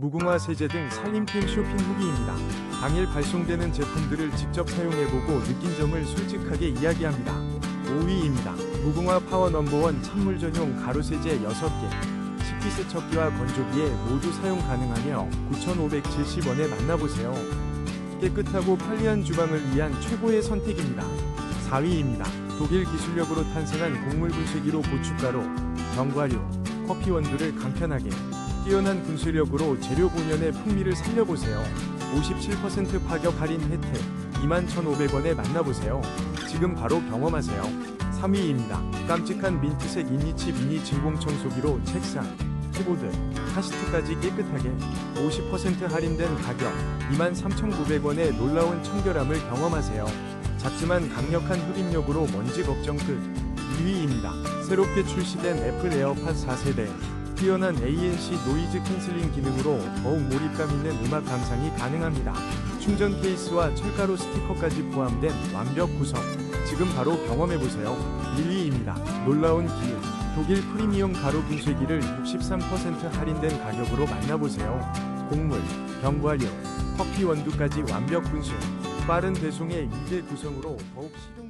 무궁화 세제 등 살림템 쇼핑 후기입니다. 당일 발송되는 제품들을 직접 사용해보고 느낀 점을 솔직하게 이야기합니다. 5위입니다. 무궁화 파워 넘버원 찬물 전용 가루 세제 6개. 식기세척기와 건조기에 모두 사용 가능하며 9,570원에 만나보세요. 깨끗하고 편리한 주방을 위한 최고의 선택입니다. 4위입니다. 독일 기술력으로 탄생한 곡물 분쇄기로 고춧가루, 견과류, 커피 원두를 간편하게 뛰어난 분쇄력으로 재료 본연의 풍미를 살려보세요. 57% 파격 할인 혜택 21,500원에 만나보세요. 지금 바로 경험하세요. 3위입니다. 깜찍한 민트색 이니치 미니 진공 청소기로 책상, 키보드, 카시트까지 깨끗하게 50% 할인된 가격 23,900원의 놀라운 청결함을 경험하세요. 작지만 강력한 흡입력으로 먼지 걱정 끝. 2위입니다. 새롭게 출시된 애플 에어팟 4세대. 뛰어난 ANC 노이즈 캔슬링 기능으로 더욱 몰입감 있는 음악 감상이 가능합니다. 충전 케이스와 철가루 스티커까지 포함된 완벽 구성. 지금 바로 경험해보세요. 1위입니다. 놀라운 기능. 독일 프리미엄 가루 분쇄기를 63% 할인된 가격으로 만나보세요. 곡물, 견과류, 커피 원두까지 완벽 분쇄. 빠른 배송의 2대 구성으로 더욱 실용